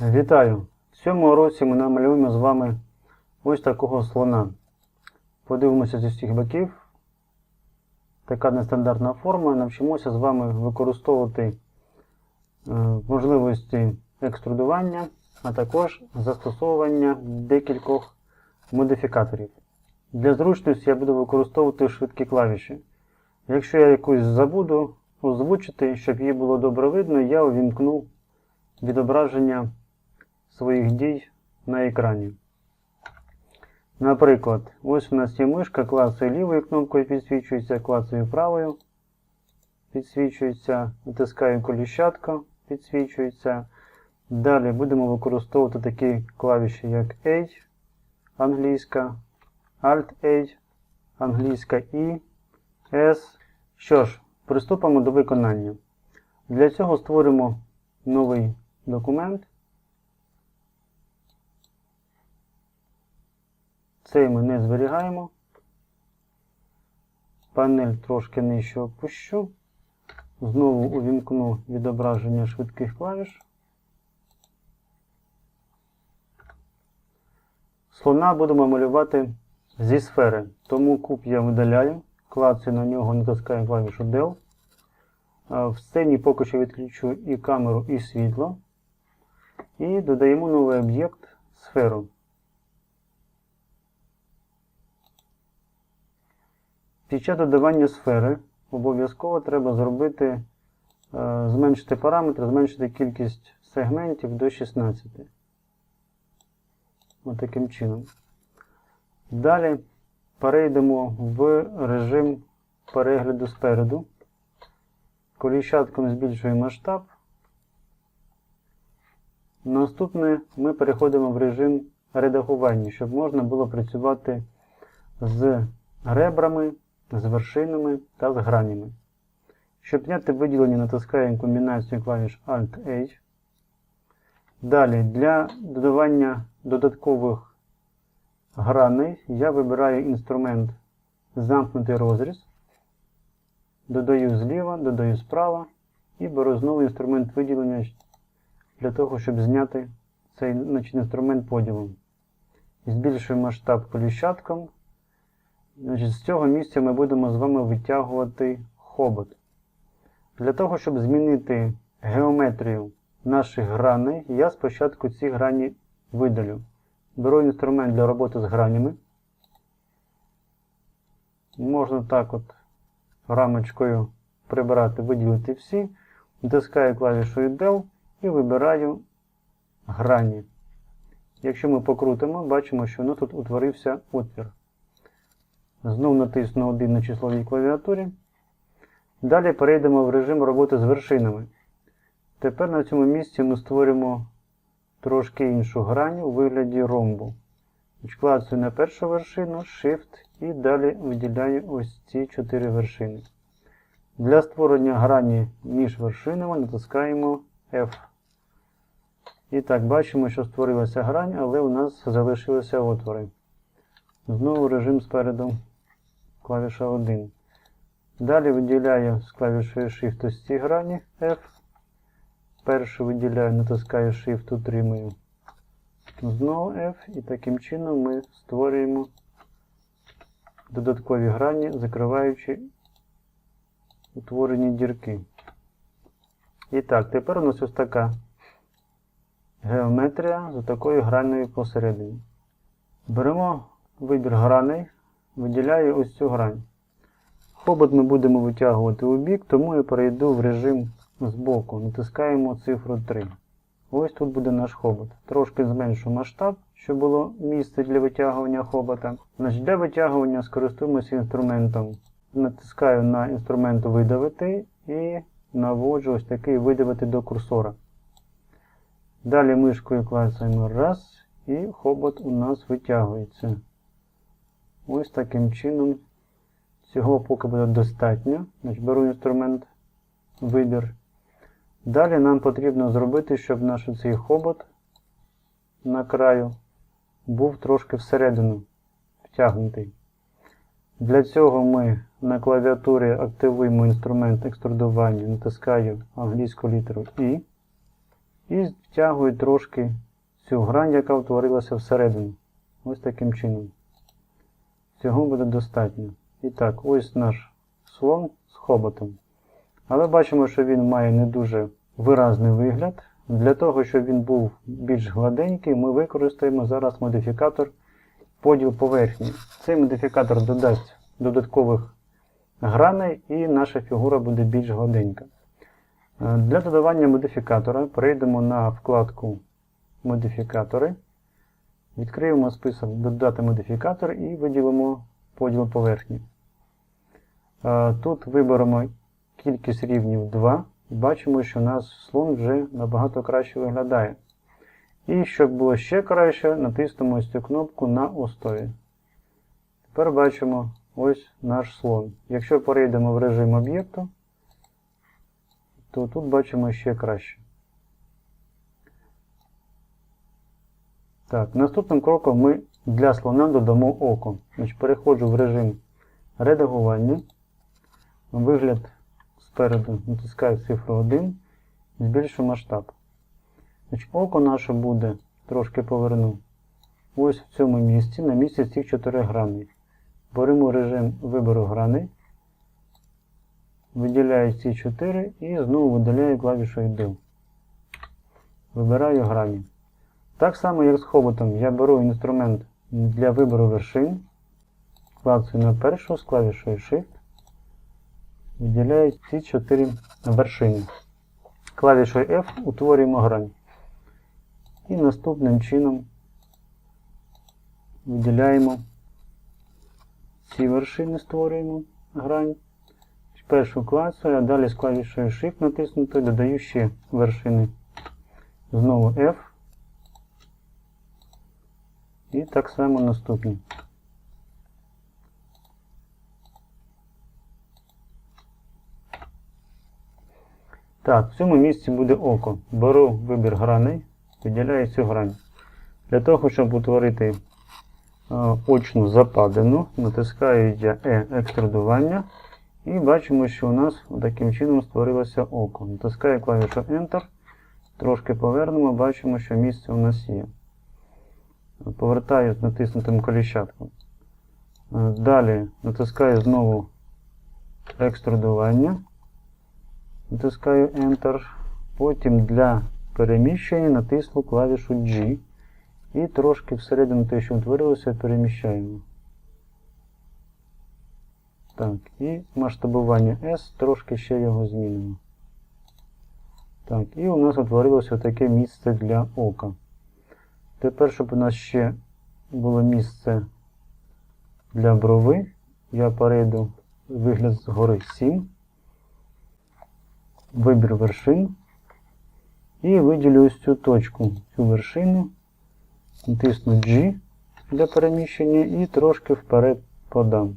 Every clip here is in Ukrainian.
Вітаю! В цьому році ми намалюємо з вами ось такого слона. Подивимося з усіх боків. Така нестандартна форма. Навчимося з вами використовувати е, можливості екструдування, а також застосовування декількох модифікаторів. Для зручності я буду використовувати швидкі клавіші. Якщо я якусь забуду озвучити, щоб її було добре видно, я увімкну відображення своїх дій на екрані. Наприклад, ось у нас є мишка, клацаю лівою кнопкою підсвічується, клацаю правою, підсвічується, натискаю коліщатку, підсвічується. Далі будемо використовувати такі клавіші, як A, англійська, Alt-A, англійська І, S. Що ж, приступимо до виконання. Для цього створимо новий документ. Цей ми не зберігаємо. Панель трошки нижче опущу. Знову увімкну відображення швидких клавіш. Слона будемо малювати зі сфери. Тому куб я видаляю, клацаю на нього, натискаю клавішу Del. В сцені поки що відключу і камеру, і світло. І додаємо новий об'єкт сферу. Під час додавання сфери обов'язково треба зробити, е, зменшити параметр, зменшити кількість сегментів до 16. Ось таким чином. Далі перейдемо в режим перегляду спереду. Коліщатком збільшуємо масштаб. Наступне ми переходимо в режим редагування, щоб можна було працювати з ребрами, з вершинами та з гранями. Щоб зняти виділення, натискаємо комбінацію клавіш Alt-H. Далі для додавання додаткових граней я вибираю інструмент замкнутий розріз. Додаю зліва, додаю справа і беру знову інструмент виділення для того, щоб зняти цей значить, інструмент поділом. Збільшую масштаб коліщатком. Значить, З цього місця ми будемо з вами витягувати хобот. Для того, щоб змінити геометрію наших граней, я спочатку ці грані видалю. Беру інструмент для роботи з гранями. Можна так от рамочкою прибирати, виділити всі. Натискаю клавішою Del і вибираю грані. Якщо ми покрутимо, бачимо, що воно тут утворився отвір. Знову натисну 1 на числовій клавіатурі. Далі перейдемо в режим роботи з вершинами. Тепер на цьому місці ми створимо трошки іншу грань у вигляді ромбу. Клацаю на першу вершину, Shift і далі виділяю ось ці 4 вершини. Для створення грані між вершинами натискаємо F. І так, бачимо, що створилася грань, але у нас залишилися отвори. Знову режим спереду клавіша 1. Далі виділяю з клавішою Shift ось ці грані F. Першу виділяю, натискаю Shift, утримую. Знову F. І таким чином ми створюємо додаткові грані, закриваючи утворені дірки. І так, тепер у нас ось така геометрія з такою граною посередині. Беремо вибір граней, виділяю ось цю грань. Хобот ми будемо витягувати у бік, тому я перейду в режим збоку. Натискаємо цифру 3. Ось тут буде наш хобот. Трошки зменшу масштаб, щоб було місце для витягування хобота. Значить, Для витягування скористуємося інструментом. Натискаю на інструмент видавити і наводжу ось такий видавити до курсора. Далі мишкою клацаємо раз, і хобот у нас витягується. Ось таким чином. Цього поки буде достатньо. Значить, Беру інструмент вибір. Далі нам потрібно зробити, щоб наш цей хобот на краю був трошки всередину втягнутий. Для цього ми на клавіатурі активуємо інструмент екструдування, натискаю англійську літеру І. і втягую трошки цю грань, яка утворилася всередину. Ось таким чином. Цього буде достатньо. І так, ось наш слон з хоботом. Але бачимо, що він має не дуже виразний вигляд. Для того, щоб він був більш гладенький, ми використаємо зараз модифікатор поділ поверхні. Цей модифікатор додасть додаткових граней і наша фігура буде більш гладенька. Е, Для додавання модифікатора перейдемо на вкладку Модифікатори. Відкриємо список Додати модифікатор і виділимо поділ поверхні. Е, Тут виберемо кількість рівнів 2 і бачимо, що у нас слон вже набагато краще виглядає. І щоб було ще краще, натиснемо ось цю кнопку на основі. Тепер бачимо ось наш слон. Якщо перейдемо в режим об'єкту, то тут бачимо ще краще. Так, наступним кроком ми для слона додамо око. Значить, переходжу в режим редагування. Вигляд спереду натискаю цифру 1, збільшую масштаб. Значить, Око наше буде, трошки поверну, ось в цьому місці, на місці цих 4 граней. Беремо режим вибору граней, виділяю ці 4 і знову видаляю клавішою Del. Вибираю грані. Так само, як з хоботом, я беру інструмент для вибору вершин, клацаю на першу з клавішою Shift, виділяю ці 4 вершини. Клавішою F утворюємо грань. І наступним чином виділяємо ці вершини, створюємо грань. Першу клацаю, а далі з клавішою Shift натиснутою додаю ще вершини. Знову F. І так само наступні. Так, в цьому місці буде око. Беру вибір граней, виділяю цю грань. Для того, щоб утворити е, очну западину, натискаю я E екстрадування. І бачимо, що у нас таким чином створилося око. Натискаю клавішу Enter. Трошки повернемо, бачимо, що місце у нас є. Повертаю з натиснутим коліщатком. Е, Далі натискаю знову екстрадування. Натискаю Enter. Потім для переміщення натисну клавішу G. І трошки всередину те, що утворилося, переміщаємо. Так, і масштабування S, трошки ще його змінимо. Так, і у нас утворилося таке місце для ока. Тепер, щоб у нас ще було місце для брови, я перейду вигляд згори 7, вибір вершин і виділю ось цю точку, цю вершину, натисну G для переміщення і трошки вперед подам.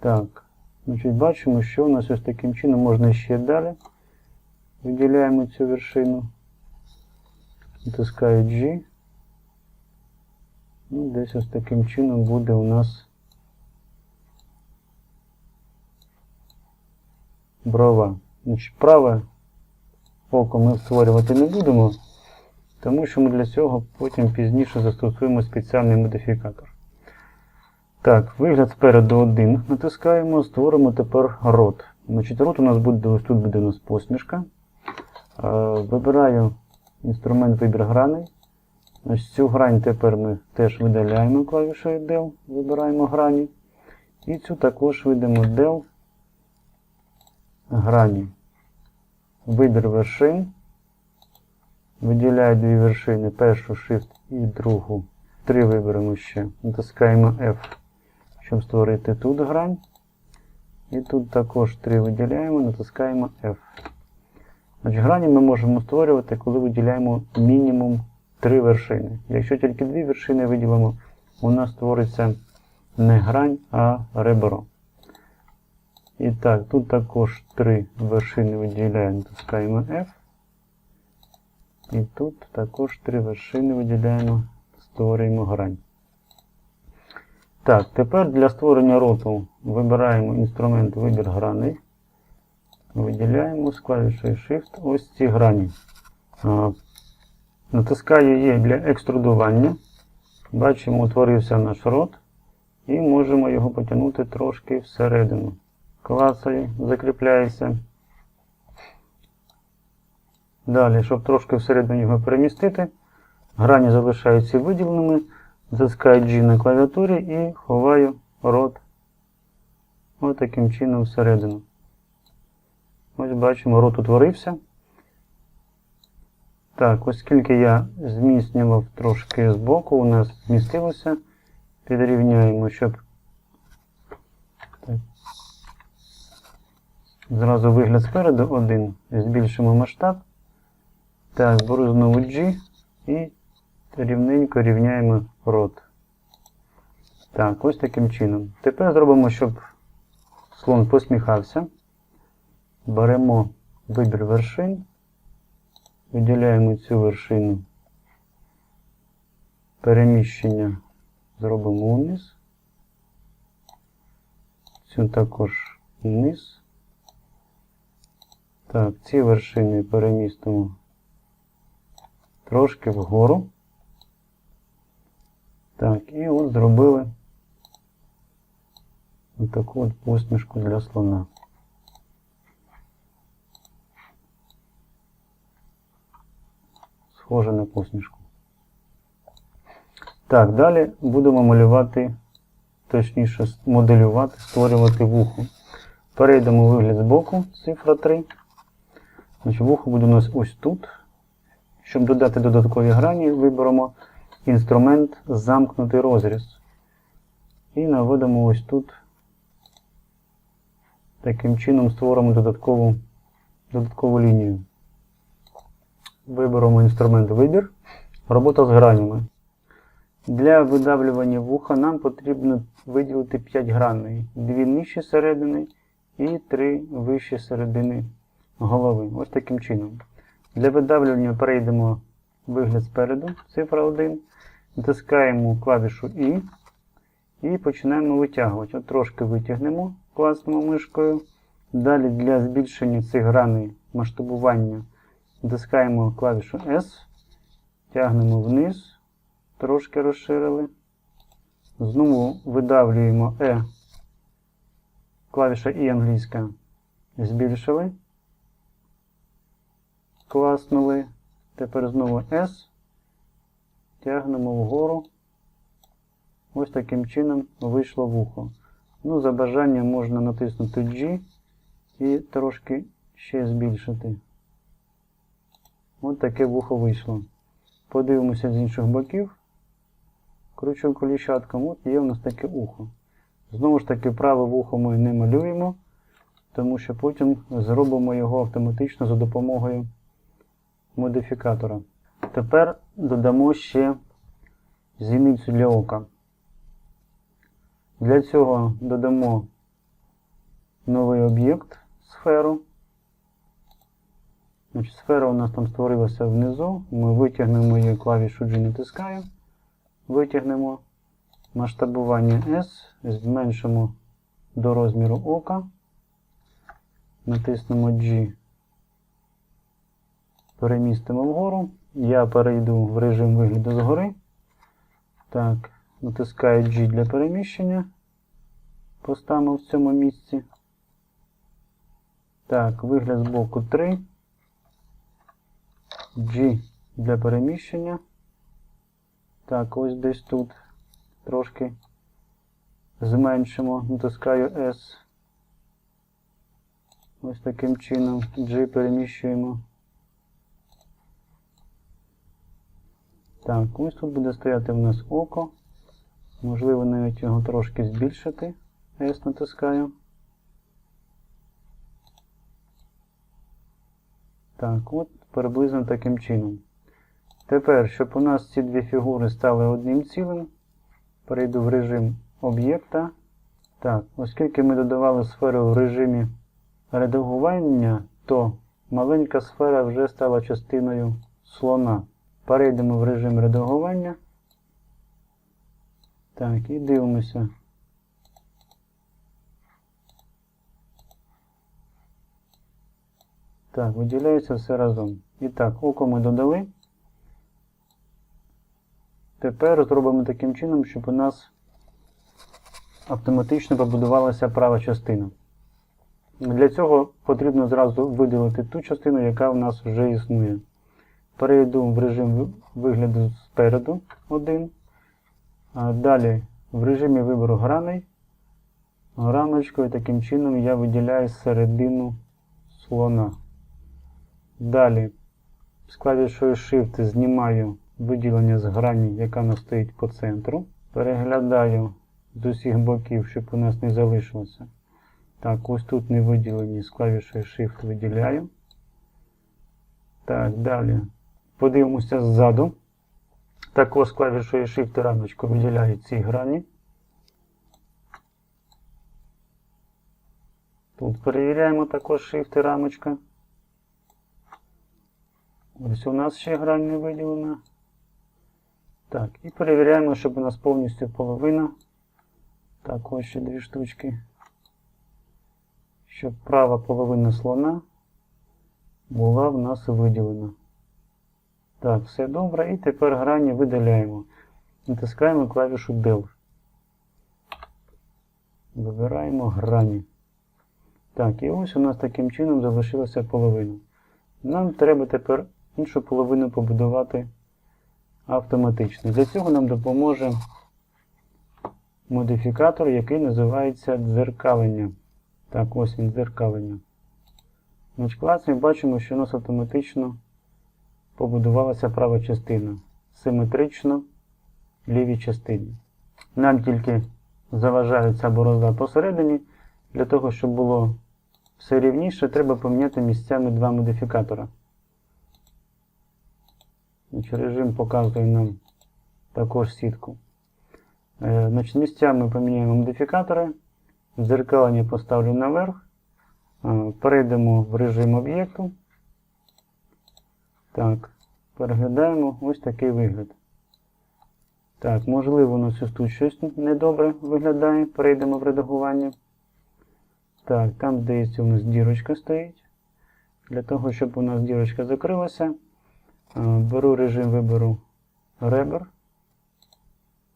Так, значить бачимо, що у нас ось таким чином можна ще далі. Виділяємо цю вершину. Натискаю G. Ну, десь ось таким чином буде у нас брова. Значить, праве око ми створювати не будемо, тому що ми для цього потім пізніше застосуємо спеціальний модифікатор. Так, вигляд спереду один. Натискаємо, створимо тепер рот. Значить, рот у нас буде, ось тут буде у нас посмішка. Е, Вибираю інструмент вибір граней. Значить, Цю грань тепер ми теж видаляємо клавішою Del, вибираємо грані. І цю також видимо Del грані. Вибір вершин. Виділяю дві вершини, першу Shift і другу. Три виберемо ще. Натискаємо F, щоб створити тут грань. І тут також три виділяємо, натискаємо F. Значить, Грані ми можемо створювати, коли виділяємо мінімум три вершини. Якщо тільки дві вершини виділимо, у нас створиться не грань, а ребро. І так, тут також три вершини виділяємо, натискаємо F. І тут також три вершини виділяємо, створюємо грань. Так, тепер для створення роту вибираємо інструмент вибір граней. Виділяємо з клавішою Shift ось ці грані. Натискаю Є для екструдування. Бачимо, утворився наш рот. І можемо його потягнути трошки всередину. Клацаю, закріпляється. Далі, щоб трошки всередину його перемістити, грані залишаються виділеними. Затискаю G на клавіатурі і ховаю рот ось таким чином всередину. Ось бачимо, рот утворився. Так, оскільки я зміцнював трошки збоку, у нас змістилося. Підрівняємо, щоб так. зразу вигляд спереду один. Збільшимо масштаб. Так, беру знову G і рівненько рівняємо рот. Так, ось таким чином. Тепер зробимо, щоб слон посміхався. Беремо вибір вершин, виділяємо цю вершину, переміщення зробимо вниз, цю також вниз. Так, ці вершини перемістимо трошки вгору. Так, і от зробили таку от посмішку для слона. Схоже на посмішку. Так, далі будемо малювати, точніше, моделювати, створювати вухо. Перейдемо у вигляд боку, цифра 3. Значить, Вухо буде у нас ось тут. Щоб додати додаткові грані, виберемо інструмент замкнутий розріз. І наведемо ось тут. Таким чином створимо додаткову, додаткову лінію. Виберемо інструмент вибір. Робота з гранями. Для видавлювання вуха нам потрібно виділити 5 граней. Дві нижчі середини і 3 вищі середини голови. Ось таким чином. Для видавлювання перейдемо вигляд спереду, цифра 1. Натискаємо клавішу І і починаємо витягувати. От трошки витягнемо, класнемо мишкою. Далі для збільшення цих граней масштабування натискаємо клавішу S, тягнемо вниз, трошки розширили. Знову видавлюємо E, клавіша І англійська, збільшили, класнули. Тепер знову S, тягнемо вгору. Ось таким чином вийшло вухо. Ну, за бажанням можна натиснути G і трошки ще збільшити. Ось таке вухо вийшло. Подивимося з інших боків. Кручу коліщатком, от є у нас таке ухо. Знову ж таки, праве вухо ми не малюємо, тому що потім зробимо його автоматично за допомогою модифікатора. Тепер додамо ще зіницю для ока. Для цього додамо новий об'єкт, сферу. Значить, Сфера у нас там створилася внизу. Ми витягнемо її клавішу G натискаю. Витягнемо масштабування S, зменшимо до розміру ока. Натиснемо G. Перемістимо вгору. Я перейду в режим вигляду згори. Так, натискаю G для переміщення. Поставимо в цьому місці. Так, вигляд з боку 3. G для переміщення. Так, ось десь тут трошки зменшимо, натискаю S. Ось таким чином G переміщуємо. Так, ось тут буде стояти в нас око. Можливо, навіть його трошки збільшити. S натискаю. Так, от приблизно таким чином. Тепер, щоб у нас ці дві фігури стали одним цілим, перейду в режим об'єкта. Так, оскільки ми додавали сферу в режимі редагування, то маленька сфера вже стала частиною слона. Перейдемо в режим редагування. Так, і дивимося. Так, виділяється все разом. І так, око ми додали. Тепер зробимо таким чином, щоб у нас автоматично побудувалася права частина. Для цього потрібно зразу виділити ту частину, яка в нас вже існує. Перейду в режим вигляду спереду один. Далі в режимі вибору граней рамочкою таким чином я виділяю середину слона. Далі з клавішою Shift знімаю виділення з грані, яка нас стоїть по центру. Переглядаю з усіх боків, щоб у нас не залишилося. Так, ось тут не виділені з клавішою Shift виділяю. Так, далі. Подивимося ззаду. Також з клавішою Shift рамочку виділяю ці грані. Тут перевіряємо також Shift рамочка. Ось у нас ще грань не виділена. Так, і перевіряємо, щоб у нас повністю половина. Так, ось ще дві штучки. Щоб права половина слона була в нас виділена. Так, все добре. І тепер грані видаляємо. Натискаємо клавішу Del. Вибираємо грані. Так, і ось у нас таким чином залишилася половина. Нам треба тепер іншу половину побудувати автоматично. Для цього нам допоможе модифікатор, який називається дзеркалення. Так, ось він дзеркалення. Клас ми бачимо, що у нас автоматично побудувалася права частина. Симетрично лівій частині. Нам тільки заважає ця борозда посередині. Для того, щоб було все рівніше, треба поміняти місцями два модифікатора. Режим показує нам також сітку. Е, Значить, місцями поміняємо модифікатори. Дзеркалення поставлю наверх. Е, Перейдемо в режим об'єкту. Так, переглядаємо ось такий вигляд. Так, можливо, у нас тут щось недобре виглядає. Перейдемо в редагування. Так, там, здається, у нас дірочка стоїть. Для того, щоб у нас дірочка закрилася, беру режим вибору ребер.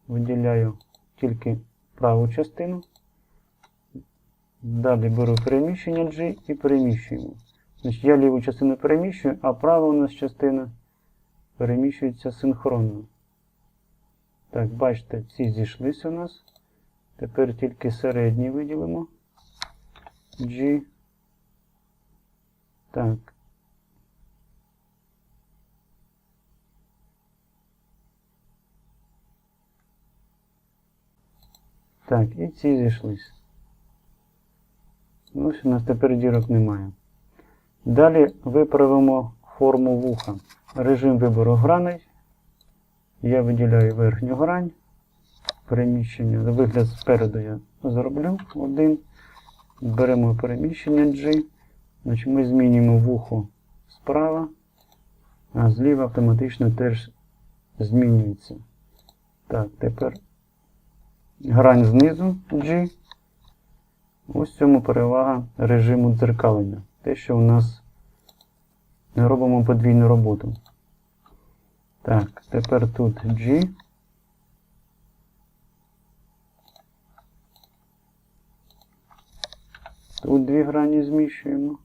Виділяю тільки праву частину. Далі беру переміщення G і переміщуємо. Значить, я ліву частину переміщую, а права у нас частина переміщується синхронно. Так, бачите, ці зійшлися у нас. Тепер тільки середній виділимо. G. Так. Так, і ці зійшлися. Ну, Ось у нас тепер дірок немає. Далі виправимо форму вуха. Режим вибору граней. Я виділяю верхню грань. Переміщення. Вигляд спереду я зроблю один. Беремо переміщення G. Значить, Ми змінюємо вухо справа, а зліва автоматично теж змінюється. Так, тепер грань знизу G. Ось в цьому перевага режиму дзеркалення. Те, що у нас не робимо подвійну роботу. Так, тепер тут G. Тут дві грані зміщуємо.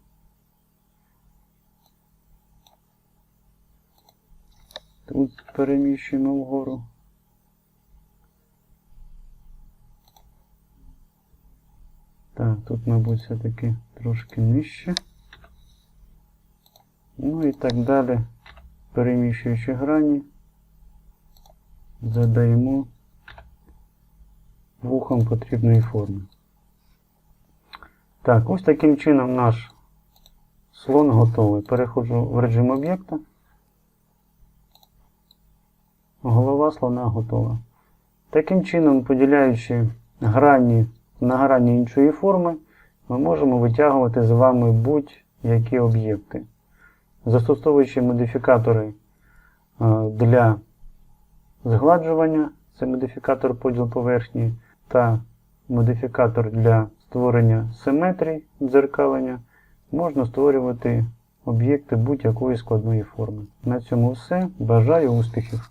Тут переміщуємо вгору. Так, тут, мабуть, все-таки трошки нижче. Ну і так далі, переміщуючи грані, задаємо вухом потрібної форми. Так, ось таким чином наш слон готовий. Переходжу в режим об'єкта. Голова слона готова. Таким чином, поділяючи грані на грані іншої форми, ми можемо витягувати з вами будь-які об'єкти. Застосовуючи модифікатори е, для згладжування, це модифікатор поділ поверхні, та модифікатор для створення симетрій дзеркалення, можна створювати об'єкти будь-якої складної форми. На цьому все. Бажаю успіхів!